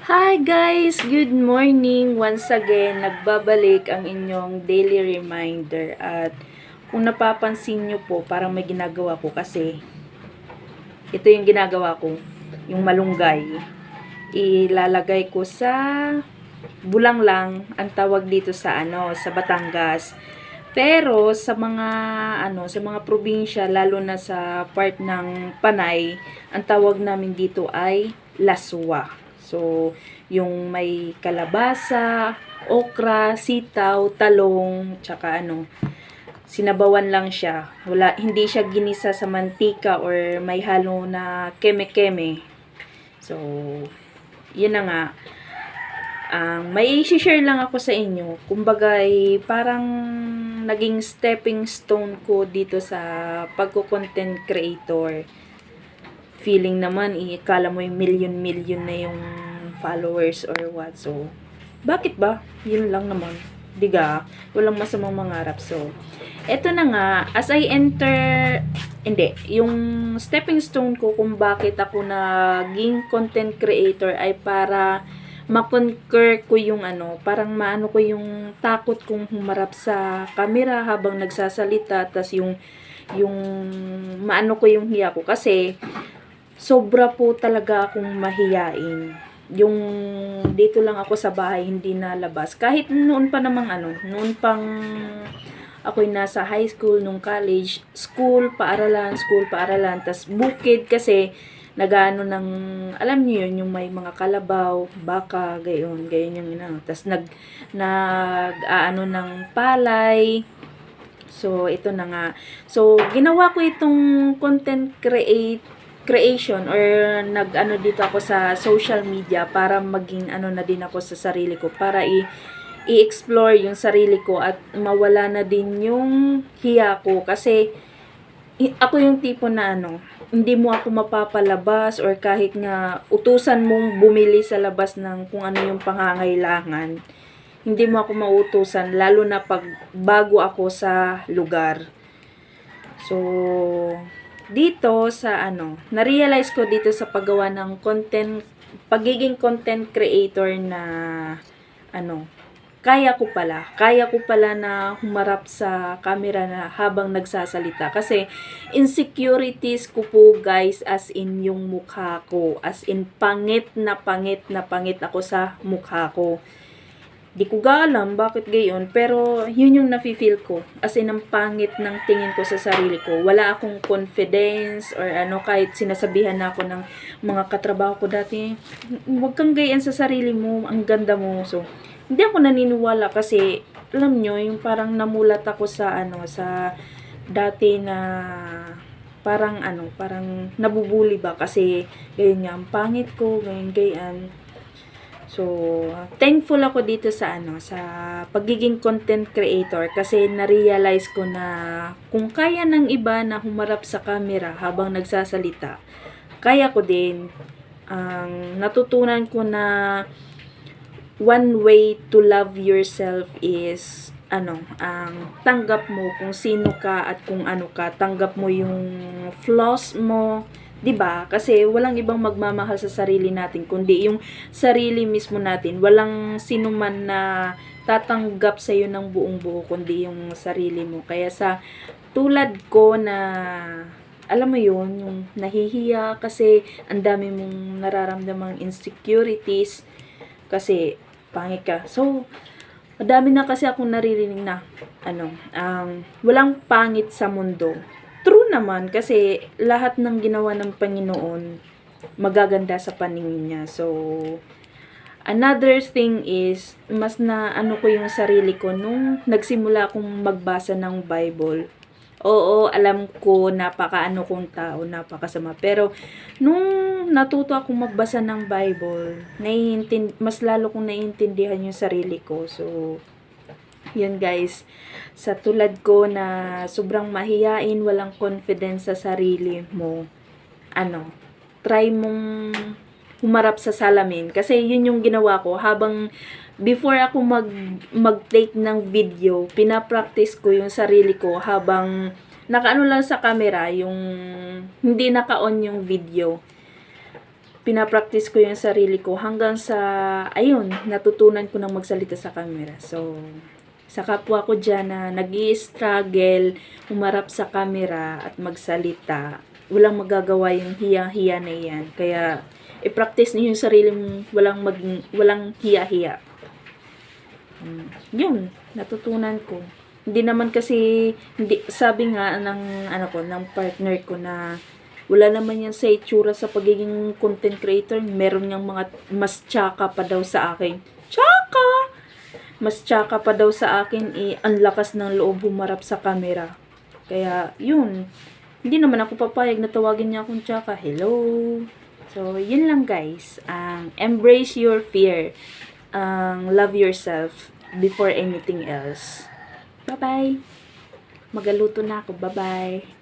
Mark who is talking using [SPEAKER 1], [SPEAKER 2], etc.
[SPEAKER 1] Hi guys! Good morning! Once again, nagbabalik ang inyong daily reminder at kung napapansin nyo po, parang may ginagawa ko kasi ito yung ginagawa ko, yung malunggay. Ilalagay ko sa bulang lang ang tawag dito sa ano, sa Batangas. Pero sa mga ano, sa mga probinsya lalo na sa part ng Panay, ang tawag namin dito ay laswa. So, yung may kalabasa, okra, sitaw, talong, tsaka ano, sinabawan lang siya. Wala, hindi siya ginisa sa mantika or may halo na keme-keme. So, yun na nga. Ang may i-share lang ako sa inyo. Kumbaga, ay parang naging stepping stone ko dito sa pagko-content creator. Feeling naman, ikala mo yung million-million na yung followers or what. So, bakit ba? Yun lang naman. Diga, walang masamang mangarap. So, eto na nga, as I enter, hindi, yung stepping stone ko kung bakit ako naging content creator ay para makonquer ko yung ano, parang maano ko yung takot kong humarap sa camera habang nagsasalita, tas yung yung maano ko yung hiya ko kasi sobra po talaga akong mahiyain. Yung dito lang ako sa bahay, hindi nalabas. Kahit noon pa namang ano, noon pang ako'y nasa high school, nung college, school, paaralan, school, paaralan, tas bukid kasi nagano ng, alam niyo yun, yung may mga kalabaw, baka, gayon, gayon yung ina. Tas nag, nag, aano ng palay, So, ito na nga. So, ginawa ko itong content create creation or nag-ano dito ako sa social media para maging ano na din ako sa sarili ko para i i-explore yung sarili ko at mawala na din yung hiya ko. Kasi ako yung tipo na ano hindi mo ako mapapalabas or kahit nga utusan mong bumili sa labas ng kung ano yung pangangailangan hindi mo ako mautusan lalo na pag bago ako sa lugar. So dito sa ano, na-realize ko dito sa paggawa ng content, pagiging content creator na ano, kaya ko pala, kaya ko pala na humarap sa camera na habang nagsasalita. Kasi insecurities ko po guys as in yung mukha ko, as in pangit na pangit na pangit ako sa mukha ko. Di ko ga alam bakit gayon, pero yun yung nafe-feel ko. As in, ang pangit ng tingin ko sa sarili ko. Wala akong confidence or ano, kahit sinasabihan na ako ng mga katrabaho ko dati, huwag kang gayan sa sarili mo, ang ganda mo. So, hindi ako naniniwala kasi, alam nyo, yung parang namulat ako sa ano, sa dati na parang ano, parang nabubuli ba kasi ganyan nga ang pangit ko, ganyan gayan. So, thankful ako dito sa ano, sa pagiging content creator kasi na-realize ko na kung kaya ng iba na humarap sa camera habang nagsasalita, kaya ko din. Ang natutunan ko na one way to love yourself is ano, ang tanggap mo kung sino ka at kung ano ka, tanggap mo yung flaws mo, 'di ba? Kasi walang ibang magmamahal sa sarili natin kundi yung sarili mismo natin. Walang sino man na tatanggap sa iyo ng buong buo kundi yung sarili mo. Kaya sa tulad ko na alam mo yun, yung nahihiya kasi ang dami mong nararamdamang insecurities kasi pangit ka. So, madami na kasi akong naririnig na ano, ang walang pangit sa mundo naman kasi lahat ng ginawa ng Panginoon magaganda sa paningin niya. So, another thing is, mas na ano ko yung sarili ko nung nagsimula akong magbasa ng Bible. Oo, alam ko napakaano kong tao, napakasama. Pero nung natuto akong magbasa ng Bible, naiintin mas lalo kong naiintindihan yung sarili ko. So, yun guys, sa tulad ko na sobrang mahiyain, walang confidence sa sarili mo, ano, try mong humarap sa salamin. Kasi yun yung ginawa ko habang before ako mag mag-take ng video, pinapractice ko yung sarili ko habang nakaano lang sa camera, yung hindi naka-on yung video pinapractice ko yung sarili ko hanggang sa, ayun, natutunan ko na magsalita sa camera. So, sa kapwa ko dyan na nag struggle umarap sa camera at magsalita, walang magagawa yung hiya-hiya na yan. Kaya, i-practice niyo yung sarili mong walang, mag, walang hiya-hiya. Mm, yun, natutunan ko. Hindi naman kasi, hindi, sabi nga ng, ano ko, ng partner ko na, wala naman yan sa itsura sa pagiging content creator. Meron niyang mga, mas tsaka pa daw sa akin. Mas tsaka pa daw sa akin, eh, ang lakas ng loob humarap sa camera. Kaya, yun. Hindi naman ako papayag na tawagin niya akong tsaka. Hello! So, yun lang guys. Ang embrace your fear. Ang love yourself before anything else. Bye-bye! Magaluto na ako. Bye-bye!